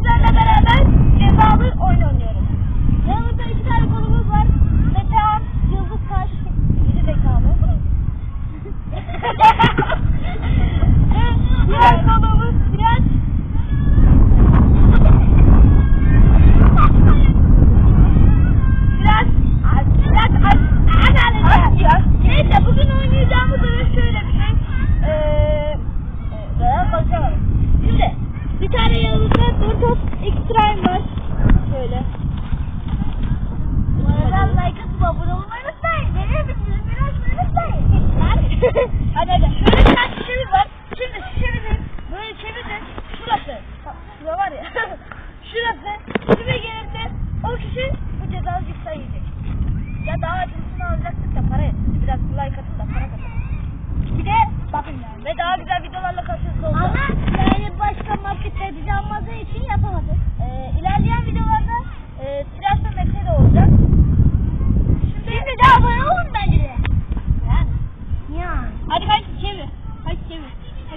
sizlerle beraber cezalı oyun oynuyoruz. Yanımızda iki tane konumuz var. Metehan, Yıldız Taş, geri zekalı. Ve diğer konumuz biraz biraz biraz az az Neyse bugün oynayacağımız oyun şöyle bir şey. Eee eee konuşamadım. Şimdi bir tane yanımızda Doritos Extreme var. Şöyle. Bu arada like atıp abone olmayı unutmayın. Geriye bildirimleri açmayı unutmayın. hadi hadi. Şöyle bir tane şişemiz var. Şimdi şişemizin böyle çevirin. Şurası. Bak, Şurada var ya. Şurası. Kime gelirse o kişi bu cezalı cipsa yiyecek. Ya daha acısını alacaktık da para yetmedi. Biraz like atın da para kazanın. Bir de bakın yani. Ve daha güzel videolarla karşınızda olacağız. Ama yani başka markette bizi almadığı için yapamadık. Ee, ilerleyen videolarda e, Tıraş ve Mete de olacak. Şimdi de abone olun bence de. Yani. Yani. Hadi kaç çevir. Kaç çevir.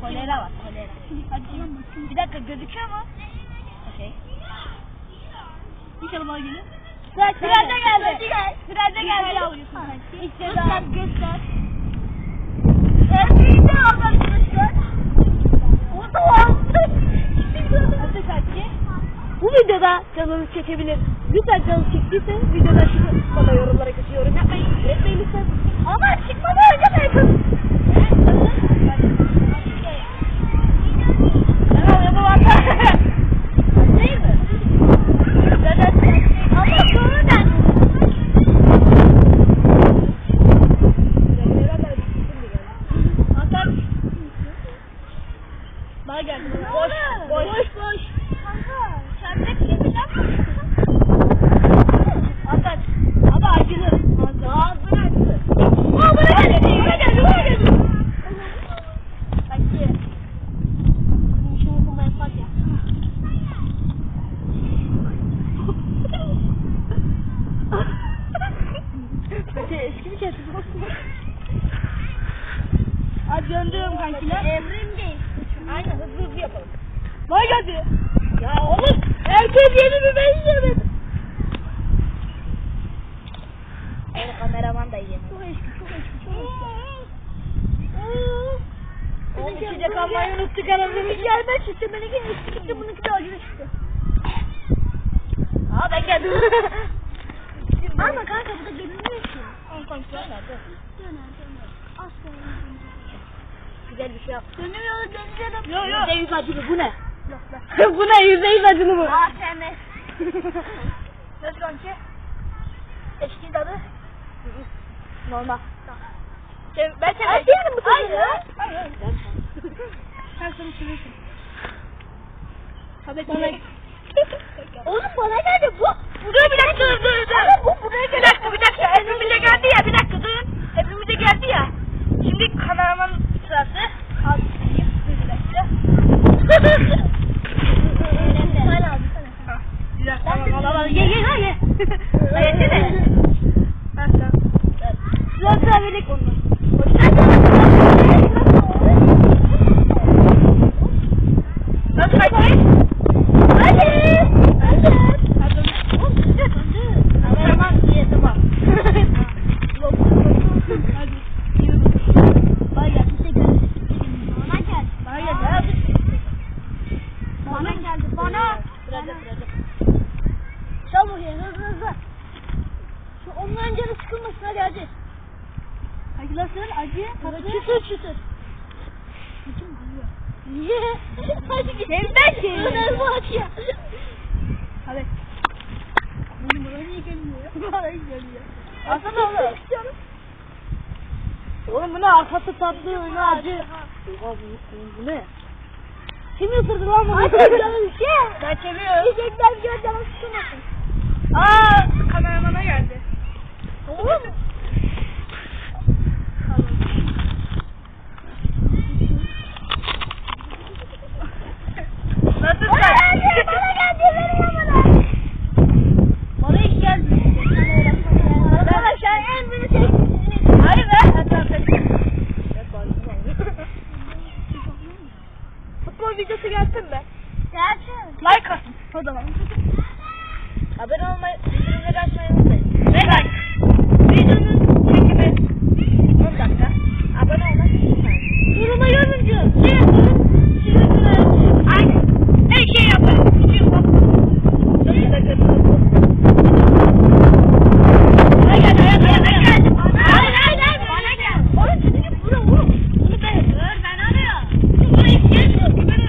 Kolera var kolera. Hadi çevir. Bir dakika gözüküyor mu? Okey. İnşallah bana gelir. Sıra Sırada geldi. Sırada geldi. İlk ceza. Göster göster. Erkeği de al arkadaşlar. O da aldı. Arkadaşlar bu videoda canınız çekebilir. Lütfen canınız çektiyse videoda şunu bana yorumlara kötü yorum yapmayın. Etmeyin lütfen. Ama çıkmadan önce de yapın. Tamam yapamazlar. Değil mi? Zaten ama sonradan. Hasan. Bana gel. Boş, boş, boş, boş. Kanka. Şerbet gibi yapma. Hasan. Ama acılı. Ağzını acılı. Aa bana geldi. Bana geldi. Bana geldi. Kaçtı. Şunu okuma yasak ya. Mete eski bir şey Hadi döndüm kankiler. Emrim değil. Aynen hızlı hızlı yapalım. Vay geldi. Ya oğlum herkes yedi mi ben yemedim. Evet kameraman da yiyemedi. Çok eski çok eski çok eski. Oğlum içecek almayı unuttuk anasını. Gelmek çıktı benimki eski çıktı bununki de acılı çıktı. Aa ben geldim. Ama kanka bu da görünmüyor ki. Kankiler nerede? Döner döner. Asla Güzel bir şey yap. Dönüyor dönüyor. Yo yo. Bu ne? Bu ne yüzde yüz acılı bu? ASMR. Söz kanki. Eşki tadı. Normal. Sev, ben seni Ay, diyelim bu. Hayır. Hayır. Sen seni seviyorsun. Tabii ki. Oğlum bana geldi bu. Dur bir dakika dur dur dur. Bu buraya bir dakika bir dakika. Hepimize geldi ya bir dakika durun. Hepimize geldi ya. Şimdi kameraman sırası. Al. Bir dakika. Hala aldı sana. Bir dakika tamam al al al. Ye ye lan ye. Yetti de. Ha tamam. Sıra sıra verdik onu. Nasıl kaçtı? Hadi. Hadi. Hadi. Oğlum güzel döndü. Kameraman diye tamam. Yok. Hadi. Bana geldi. Bize geldi. Bana geldi. Bana gel. Hadi. Bana geldi. Bana. Sırada sırada. Çal bakayım hızlı hızlı. Şu onların canı sıkılmasın hadi hadi. Arkadaşlar acı. Hadi çıtır çıtır. Bütün duyuyor. Niye? Hadi git. Ki. Öner bu aç ya. Hadi. Benim bana niye gelmiyor? Bana geliyor. Alsana oğlum. Oğlum bu ne arkası tatlı ne acı. Oha bu, ne? Kim ısırdı lan bunu? Hadi canım şey. Ben çeviriyorum. Yiyecekler gör canım sıkılmasın. Aa kameramana geldi. Oğlum. Nasıl Bana sen? geldi. Bana geldi. Veriyor bana. Bana hiç geldi. Arkadaşlar en büyük şey. Hayır be. Futbol videosu gelsin be. Gerçi. Like atın. O zaman. Abone olmayı, bildirimleri açmayı unutmayın. Ve like. Videonun çekimi 10 dakika. Abone olmak unutmayın. Duruma yazınca. Ne yapın? Şimdi Aynen. Her şey yapın. Bütün bak. Nasıl da kötü Bana gel. Bana gel. Bana gel. Hayır hayır hayır bana gel. Oğlum çocuk bura vur. Bunu ben. Dur ben arıyorum. Burayı gelmiyor ki ben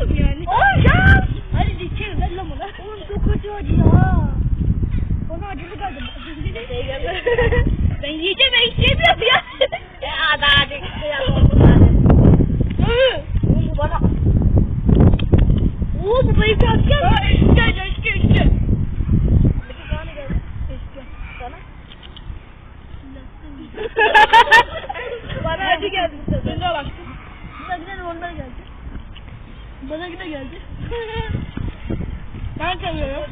tutuyorum yani. Oğlum ya. Hadi dikerim ver lan bana. Oğlum çok acı acı ya. Bana acılı geldi. ben yiyeceğim ben istemiyorum ya. Ya daha hadi kıyalım bunları. Hı. Oğlum bu bana. Oo bu bayık asker. Ha eski eski eski. Peki bana ne geldi? Eski. Sana? Bana acı geldi bu sefer. Ben de bak. Bana giden onlar geldi. Bana giden geldi. ben seviyorum.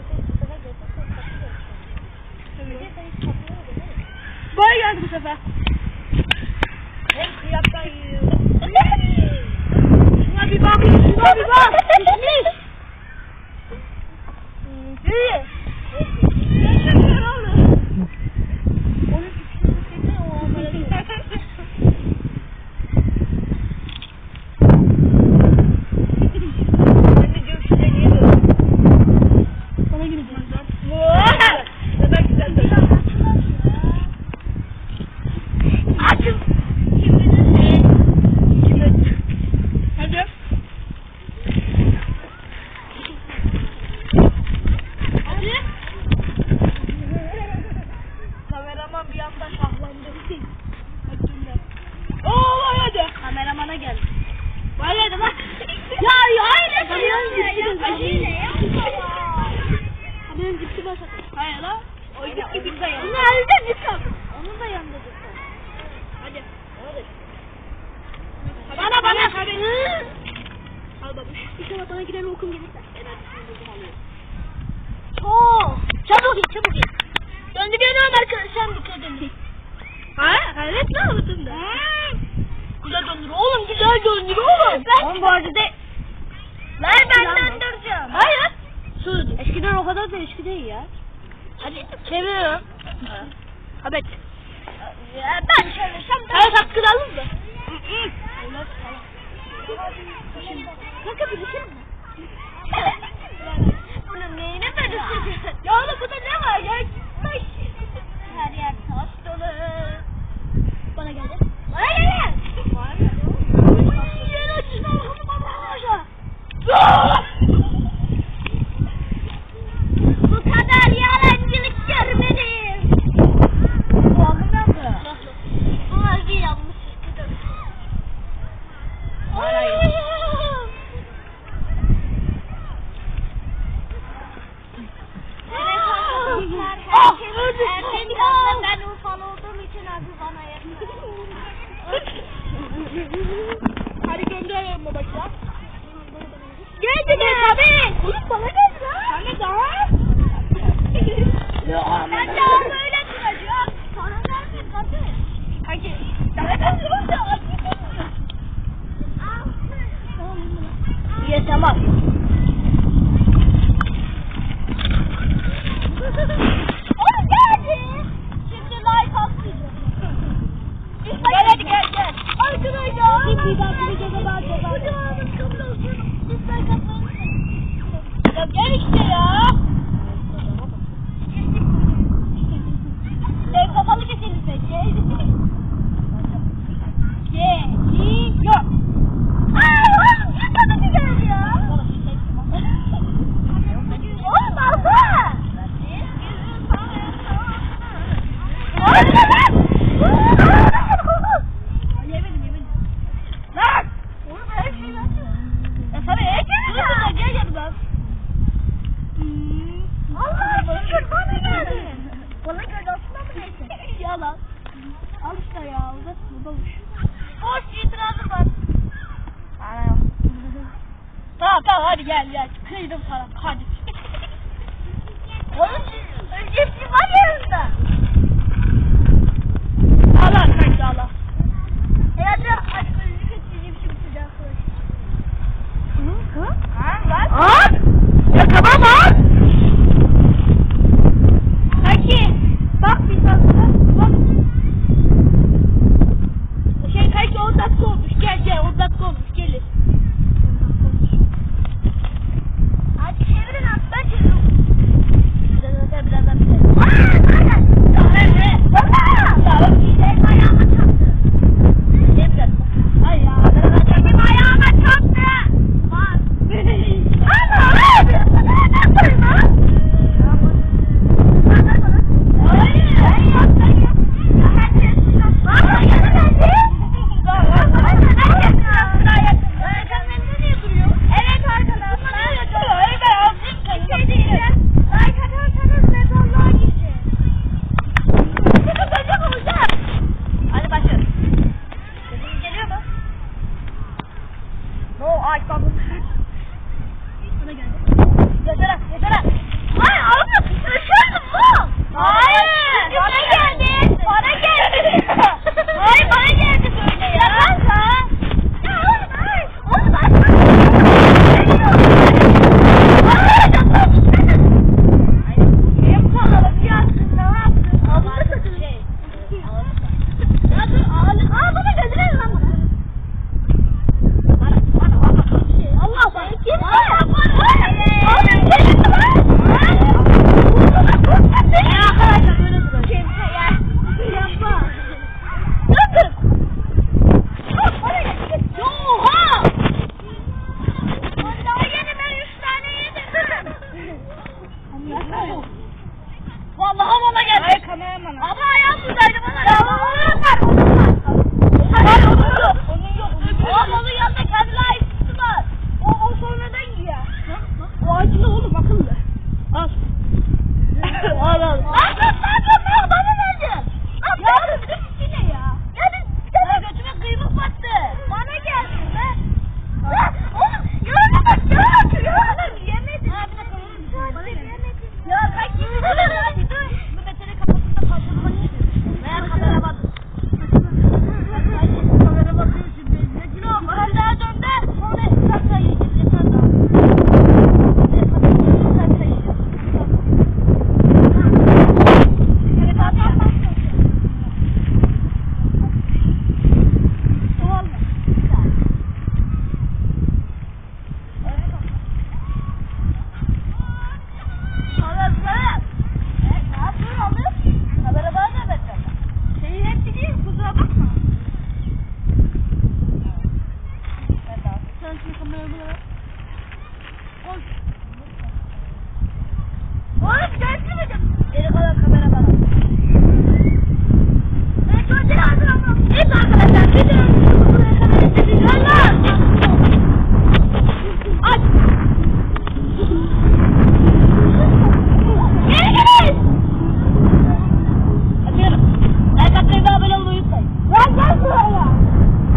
Bana geldi bu sefer. Hem kıyaptan yiyor. Şuna bir bak. Şuna bir bak. Pişmiş. İyi. Onun pişmiş çekme o amına Ben de diyorum size niye böyle? Bana gideceğim. Ne kadar güzel de. Açın. Hadi. Hadi. Kameraman bir anda şahlandı. Oo hadi. Kameramana geldi. Vay hadi bak. Ya ya öyle Acıyla ya. Benim gitti başa. Hayır lan. O gitti bir de yandı. Nerede gitti? Onun da yandı. Hadi. Bana, Bana bana. bana. Al babuş. İnşallah bana giren okum gelirse. Ben hadi şimdi bunu alıyorum. Oo. Çabuk git çabuk git. Döndürüyorum arkadaşlar dikkatim. Ha? Evet ne yaptın da? Güzel döndür oğlum güzel döndür oğlum. Oğlum bu arada de... Ver ben döndüreceğim. Hayır. Sus. Eskiden o kadar da eski değil ya. Hadi çeviriyorum. Evet. Ben çalışsam da... Hayır hakkını alın da. Kanka bir şey mi? Bunun neyine böyle Ya oğlum burada ne var ya? Her yer taş dolu. Bana geldi. Bana gel. Yeni açısına bakalım arkadaşlar. Bu kadar yalancılık görmedim. Boğazım yandı. Bu harbi yanmış. Hayır. Evet arkadaşlar. Ah, Herkes, öldüm. herkes yanında ben ufal olduğum için abi bana yakın. Hadi gönderiyorum babacığım. Geldi mi abi? Oğlum bana geldi lan. Sana daha. Ben daha böyle duracağım. Sana vermeyeyim tabii. Hadi. Daha da duracağım. İyi tamam. Oğlum geldi. Şimdi like atmayacağım. Gel hadi gel gel. Arkadaşlar. Bir daha bir videoda daha çok Bu cevabımız kabul olsun. Dislike atmayı unutmayın. Ya gel işte ya. Sen kapalı keselim peki. Geliyor. Aa, oğlum niye tadı güzel ya? Oğlum alsana. Oğlum lan. Yemedim yemedim. Lan. Oğlum her şeyi atıyor. Ya sana yiyeceğim ya. Gel yanıma. Allah şükür bana geldi. Bana geldi aslında mı neyse? Yalan. Al ya. Uzatma babuş. Boş itirazım var. Bana yok. Tamam tamam hadi gel gel. Kıydım sana. Hadi. Oğlum öncesi var yanında. Allah kanka Allah. E edeceğim şimdi sıcak koy. Hı? Hı? Ha bak. Aa!